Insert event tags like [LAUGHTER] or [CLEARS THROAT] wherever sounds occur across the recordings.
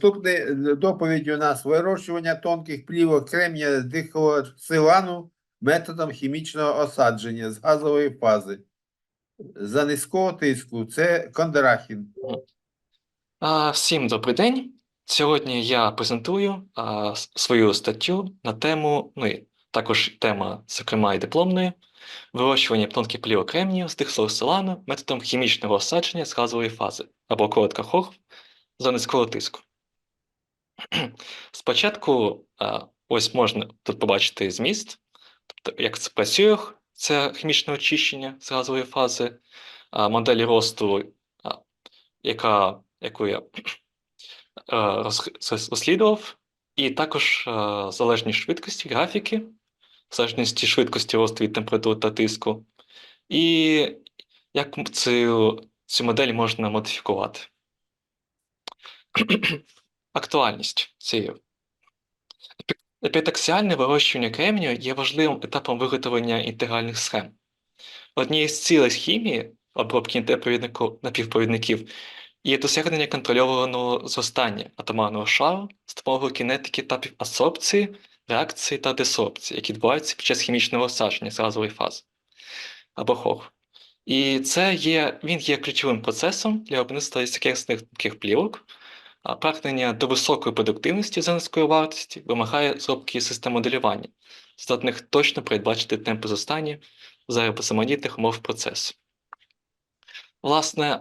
Наступне доповідь у нас вирощування тонких плівок кремнія дихлорсилану методом хімічного осадження з газової фази. За низького тиску це Кондрахін. А, Всім добрий день. Сьогодні я презентую а, свою статтю на тему, ну і також тема, зокрема, і дипломної, вирощування тонких плівок кремнію з дихлорсилану методом хімічного осадження з газової фази, або коротко ХОГ, за низького тиску. Спочатку ось можна тут побачити зміст, тобто як це працює це хімічне очищення з газової фази, моделі росту, яка, яку я роз- роз- розслідував, і також залежні швидкості, графіки, в залежності швидкості росту від температури та тиску, і як цю, цю модель можна модифікувати. Актуальність цієї. Епі- Епітаксіальне вирощування кремнію є важливим етапом виготовлення інтегральних схем. Однією з цілей хімії обробки напівпровідників є досягнення контрольованого зростання атомарного шару з допомогою кінетики етапів абсорбції, реакції та десорбції, які відбуваються під час хімічного осадження з газової фази або ХОГ. І це є, він є ключовим процесом для виробництва ісокресних таких плівок. Прагнення до високої продуктивності за вартості вимагає зробки систем моделювання, здатних точно передбачити темпи зростання за різноманітних умов процесу. Власне,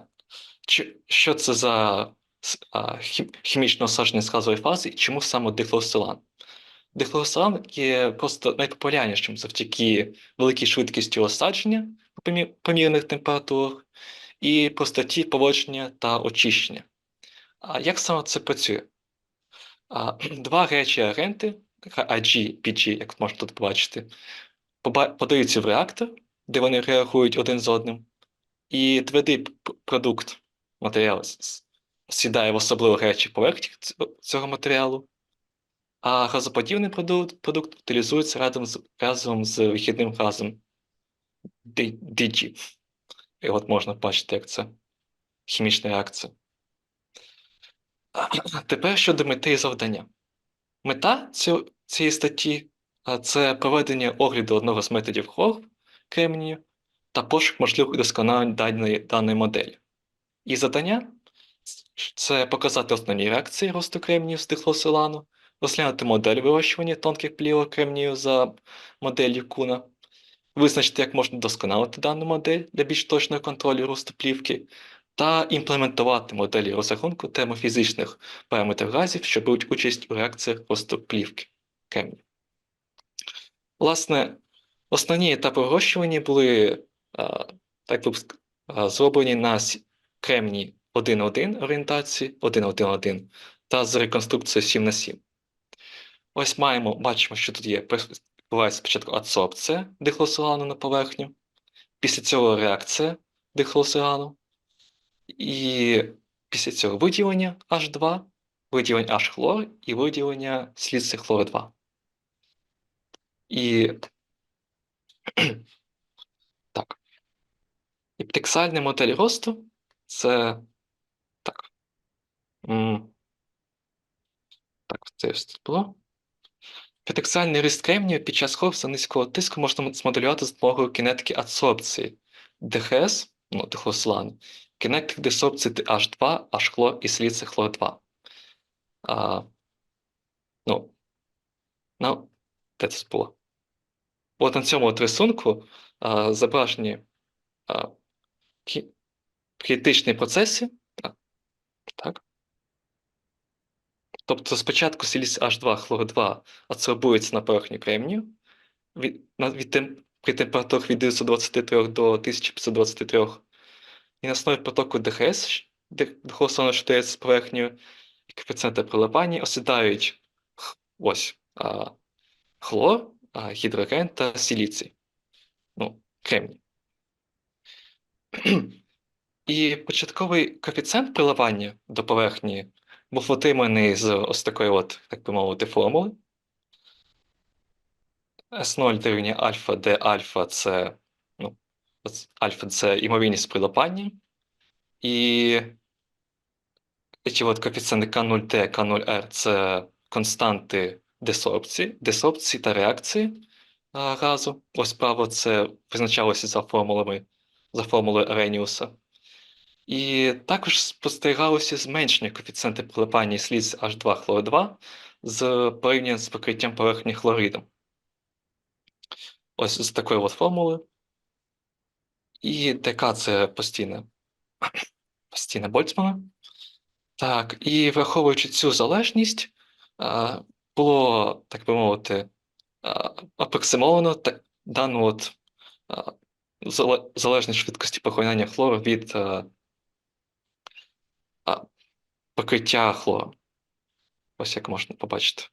що це за хімічне осадження з газової фази і чому саме дихлорсилан? Дихлорсилан є просто найпопулярнішим завдяки великій швидкості осадження по помірних температурах і простоті поводження та очищення. А як саме це працює? А, [CLEARS THROAT] Два речі агенти, IG, PG, як можна тут побачити, подаються в реактор, де вони реагують один з одним, і твердий продукт, матеріал с- с- сідає в особливо гарячі поверхні цього матеріалу, а газоподібний продукт, продукт утилізується разом з, разом з вихідним газом DG. І от можна бачити, як це хімічна реакція. [CLEARS THROAT] Тепер щодо мети і завдання. Мета цієї статті це проведення огляду одного з методів ХОР кремнію та пошук можливих удосконалень даної, даної моделі. І завдання це показати основні реакції росту кремнію з дихлосилану, розглянути модель вирощування тонких плівок кремнію за моделлю Куна, визначити, як можна досконалити дану модель для більш точного контролю росту плівки, та імплементувати моделі розрахунку термофізичних параметрів газів, що беруть участь у реакціях росту плівки кремнію. Власне, основні етапи вирощування були так зроблені на кремній 1.1 орієнтації 1.1.1 та з реконструкцією 7 на 7. Ось маємо, бачимо, що тут є відбувається спочатку адсорбція дихлосилану на поверхню, після цього реакція дихлосилану, і після цього виділення H2, виділення H-хлор і виділення слідця хлору 2. І [CLEARS THROAT] так. Іптексальна модель росту це так. Так, це тут було. Петексальний ріст кремнію під час хлопця низького тиску можна змоделювати з допомогою кінетики адсорбції ДХС, ну, кінетик десорбції H2, H-хлор і слідце хлор 2. А, ну, ну, де це було? От на цьому от рисунку а, зображені кі- критичні процеси. а, Так. Тобто спочатку сіліс H2, хлор 2 адсорбується на поверхню кремнію від, від при температурах від 923 до 1523 і на основі потоку ДХС, де дихлосону з поверхнею і коефіцієнти приливання осідають ось а, хлор, а, гідроген та сіліцій. Ну, кремній. І початковий коефіцієнт приливання до поверхні був отриманий з ось такої от, так би мовити, формули. S0 дорівнює альфа, де альфа це, альфа це ймовірність прилипання, і ці от коефіцієнти К0Т, К0Р це константи десорбції, десорбції та реакції а, газу. Ось справа це визначалося за формулами, за формулою Ареніуса. І також спостерігалося зменшення коефіцієнта прилипання сліз H2 хлор 2 з порівнянням з покриттям поверхні хлоридом. Ось з такою от формулою. І ДК це постійне, [CLEARS THROAT] постійне Больцмана. Так, і враховуючи цю залежність, було, так би мовити, апроксимовано дану от залежність швидкості поглинання хлору від покриття хлору. Ось як можна побачити.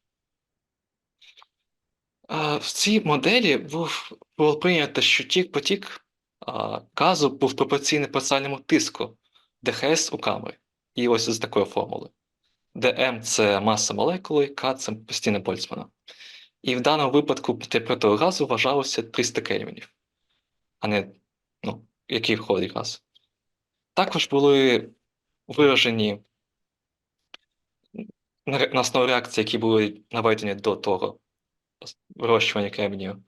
В цій моделі був, було прийнято, що тік газу був пропорційний парціальному тиску ДХС у камері. І ось з такою формулою. ДМ це маса молекули, К це постійне Больцмана. І в даному випадку температура газу вважалося 300 кельвінів, а не ну, який входить газ. Також були виражені на основі реакцій, які були наведені до того вирощування кремнію,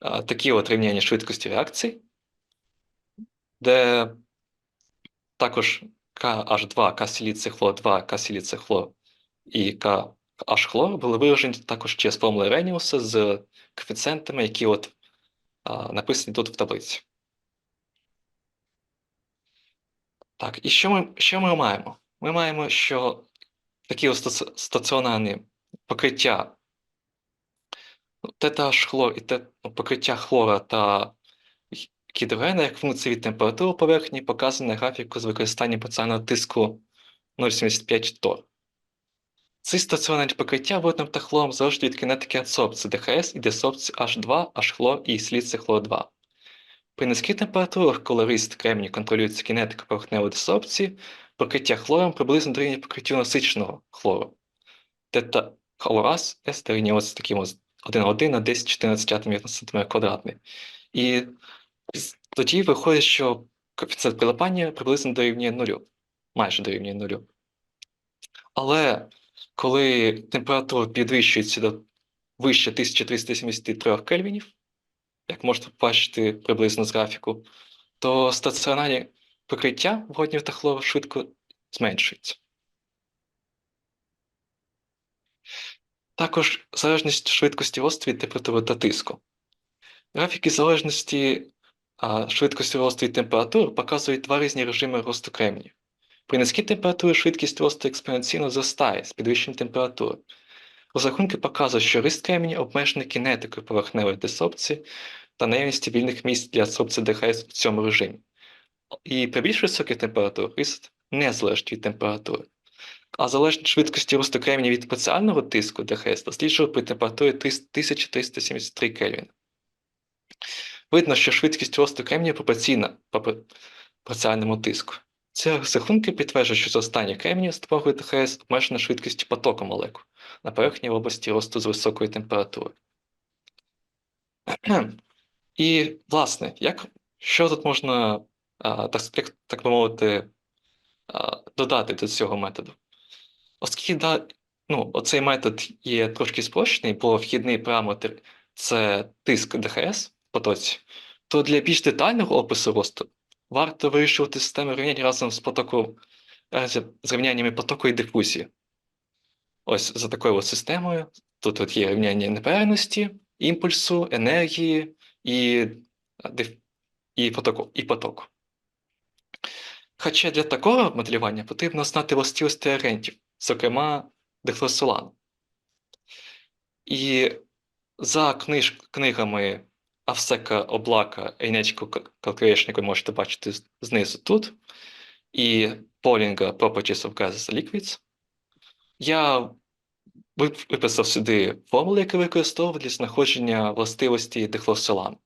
такі от рівняння швидкості реакцій, де також KH2, К-сіліцихлор 2, К-сіліцихлор і KH-хлор були виражені також через формули Реніуса з коефіцієнтами, які от а, написані тут в таблиці. Так, і що ми, що ми маємо? Ми маємо, що такі стаціонарні покриття TH хлор і ну, покриття хлора та гідрогена як функції від температури поверхні показані на графіку з використанням парціального тиску 0,75 тор. Ці стаціонарні покриття водним та хлором залежать від кинетики адсорбції ДХС і десорбції H2, H-хлор і слідці хлор 2. При низьких температурах, коли ріст кремнію контролюється кінетикою поверхневої десорбції, покриття хлором приблизно дорівнює покриттю насиченого хлору. Тета хлораз дорівнює ось таким 1,1 на 10-14 атомів на сантиметр квадратний. І тоді виходить, що коефіцієнт прилипання приблизно дорівнює нулю, майже дорівнює нулю. Але коли температура підвищується до вище 1373 кельвінів, як можете побачити приблизно з графіку, то стаціонарні покриття воднів та хлору швидко зменшуються. Також залежність швидкості росту від температури та тиску. Графіки залежності а, швидкості росту і температури показують два різні режими росту кремнію. При низькій температурі швидкість росту експоненційно зростає з підвищенням температури. Розрахунки показують, що ріст кремнію обмежений кінетикою поверхневої десорбції та наявністю вільних місць для адсорбції ДХС в цьому режимі. І при більш високих температурах ріст не залежить від температури. А залежність швидкості росту кремнію від спеціального тиску ДХС досліджували при температурі 1373 Кельвін. Видно, що швидкість росту кремнію пропорційна пропор- тиску. Ці розрахунки підтверджують, що зростання кремнію допомогою ДХС обмежено швидкістю потоку молекул на поверхні області росту з високої температури. І, власне, як, що тут можна, так, так би мовити, додати до цього методу? Оскільки ну, оцей метод є трошки спрощений, бо вхідний параметр це тиск ДХС потоці, то для більш детального опису росту варто вирішувати систему рівнянь разом з потоку, е, з рівняннями потоку і дифузії. Ось за такою от системою. Тут от є рівняння неперервності, імпульсу, енергії і, і, потоку, і потоку. Хоча для такого моделювання потрібно знати властивості агентів, зокрема дихлосолану. І за книж, книгами Авсека Облака Energy Calculation, яку ви можете бачити знизу тут, і Полінга Properties of Gases Liquids, я виписав сюди формули, які використовував для знаходження властивості дихлосолану.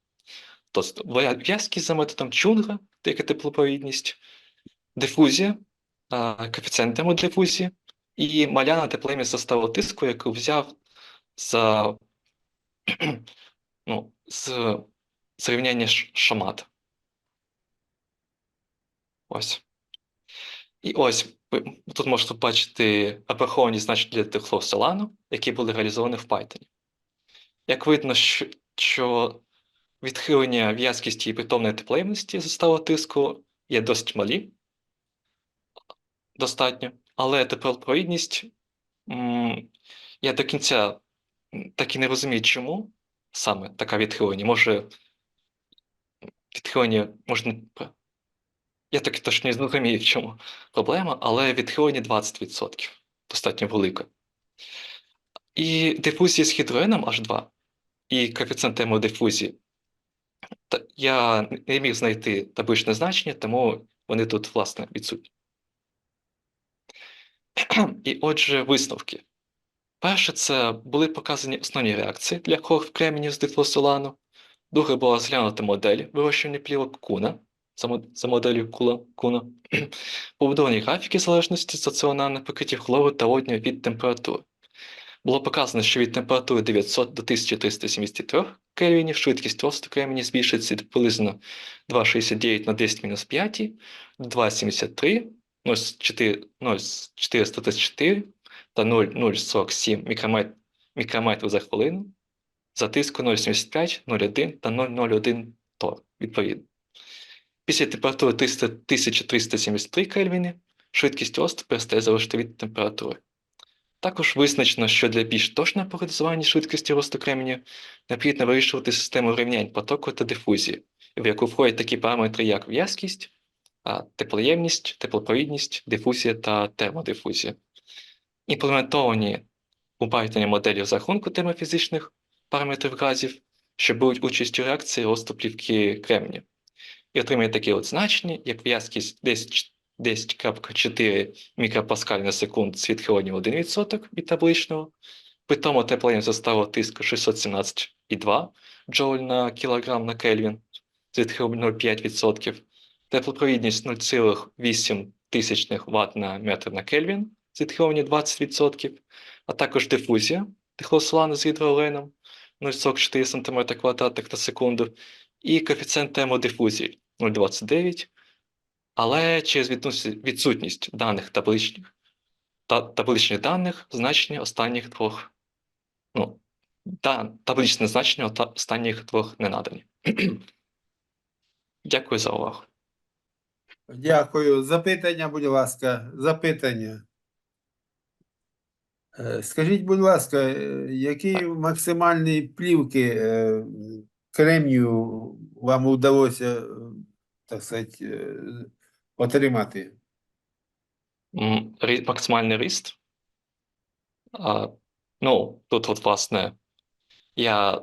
Тобто в'я- в'язкість за методом Чунга, яка теплоповідність, дифузія, а, коефіцієнт термодифузії і маляна теплемість составу тиску, яку взяв за [CLEARS THROAT] ну, з зрівняння шамат. Ось. І ось ви тут можете бачити абраховані значення для дихлоселану, які були реалізовані в Python. Як видно, що, відхилення в'язкісті і притомної теплоємності заставу тиску є досить малі, достатньо, але теплопровідність я до кінця так і не розумію, чому саме така відхилення. Може, відхилення можна. Я так точно не зрозумію, в чому проблема, але відхилення 20%. Достатньо велике. І дифузія з гідроgeном H2 і коефіцієнт термодифузії. Та я не міг знайти табличне значення, тому вони тут, власне, відсутні. І отже, висновки. Перше, це були показані основні реакції для кременів з дифлосилану. Друге, була розглянута модель вирощування плівок Куна за, мо- моделлю Куна. [CLEARS THROAT] Побудовані графіки залежності стаціонарних покриттів хлору та водню від температури. Було показано, що від температури 900 до 1373 кельвінів швидкість росту кременів збільшується приблизно 2,69 на 10 мінус 5, 2,73, 0,434 та 0,047 мікрометр, мікрометрів за хвилину, за тиску 0,75, 0,1 та 0,01 тор, відповідно. Після температури 300 1373 кельвіни швидкість росту перестає залежати від температури. Також визначено, що для більш точного прогнозування швидкості росту кременів необхідно вирішувати систему рівнянь потоку та дифузії, в яку входять такі параметри, як в'язкість, теплоємність, теплопровідність, дифузія та термодифузія. Імплементовані у Python моделі за рахунку термофізичних параметрів газів, що беруть участь у реакції росту плівки кременів, і отримує такі от значення, як в'язкість 10 10,4 мікропаскаль на секунду з відхиленням 1% від табличного, при тому теплення заставу тиску 617,2 джоуль на кілограм на Кельвін відхиленням 0,5%, теплопровідність 0,8 тисячних Вт на метр на Кельвін з відхиленням 20%, а також дифузія дихлосилану з гідроленом 0,44 см квадратних на секунду і коефіцієнт термодифузії 0,29 але через відсутність- даних табличних та табличних даних значення останніх двох ну, да, табличне значення останніх двох не надані. Дякую за увагу. Дякую. Запитання, будь ласка, запитання. Е, Скажіть, будь ласка, е, які максимальні плівки е, кремнію вам вдалося, так сказати, отримати? Максимальний ріст. А, ну, тут, от, власне, я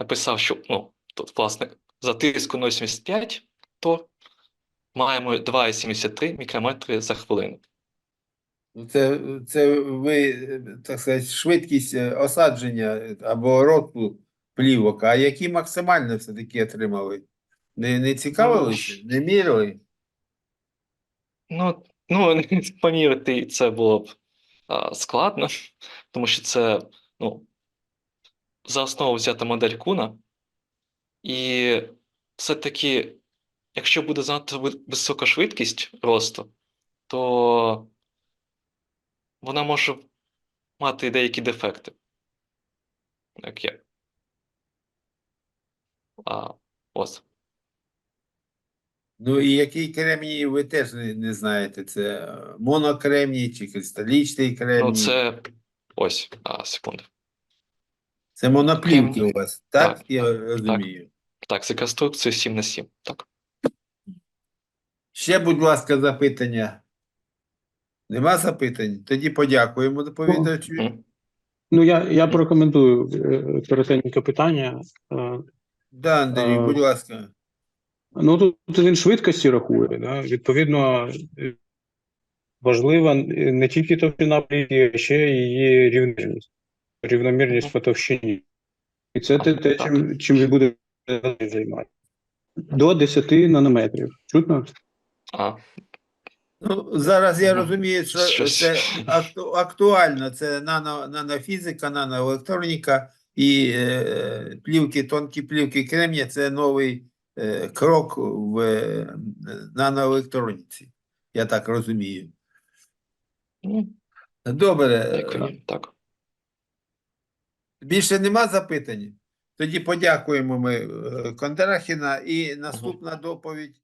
написав, що ну, тут, власне, за тиску 0,75, то маємо 2,73 мікрометри за хвилину. Ну, Це, це ви, так сказати, швидкість е, осадження е, або росту плівок, а які максимально все-таки отримали? Не, не цікавилися? Не міряли? Ну, ну [LAUGHS] поміряти це було б а, складно, тому що це ну, за основу взята модель Куна, і все-таки, якщо буде занадто висока швидкість росту, то вона може мати деякі дефекти. Як є. А, ось. Ну і який кремній ви теж не, не знаєте, це е, монокремній чи кристалічний кремній? Ну, це ось, а, секунду. Це моноплівки у вас, так? Так, Я розумію. Так, це конструкція 7 на 7. Так. Ще, будь ласка, запитання. Нема запитань? Тоді подякуємо доповідачу. Ну, я, я прокоментую е, коротеньке питання. Е, Да, Андрій, Е, будь ласка. Ну, тут він швидкості рахує, да? відповідно, важлива не тільки товщина плівки, а ще її рівномірність, рівномірність по товщині. І це те, те чим, чим ви будете займатися. До 10 нанометрів. Чутно? А, Ну, зараз я Ну, розумію, що щось. це акту- актуально. Це нано, нанофізика, наноелектроніка і е, плівки, тонкі плівки кремня це новий е, крок в е, наноелектроніці. Я так розумію. Ну, Добре. дякую. Так. Більше нема запитань? Тоді подякуємо ми е, Кондрахіна і наступна доповідь.